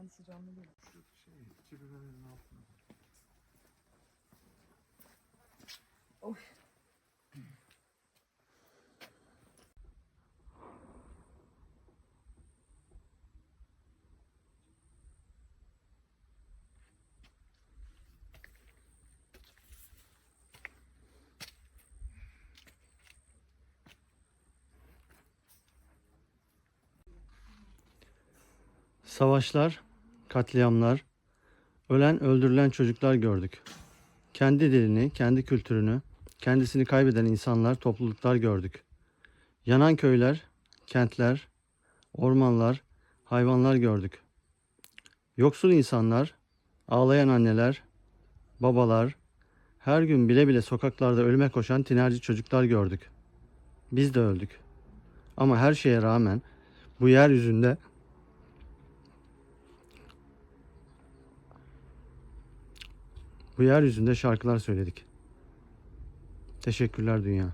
Kendisi canlı değil. Şey, kirvelerin altına. Oy. Savaşlar, katliamlar, ölen öldürülen çocuklar gördük. Kendi dilini, kendi kültürünü, kendisini kaybeden insanlar, topluluklar gördük. Yanan köyler, kentler, ormanlar, hayvanlar gördük. Yoksul insanlar, ağlayan anneler, babalar, her gün bile bile sokaklarda ölüme koşan tinerci çocuklar gördük. Biz de öldük. Ama her şeye rağmen bu yeryüzünde Bu yeryüzünde şarkılar söyledik. Teşekkürler dünya.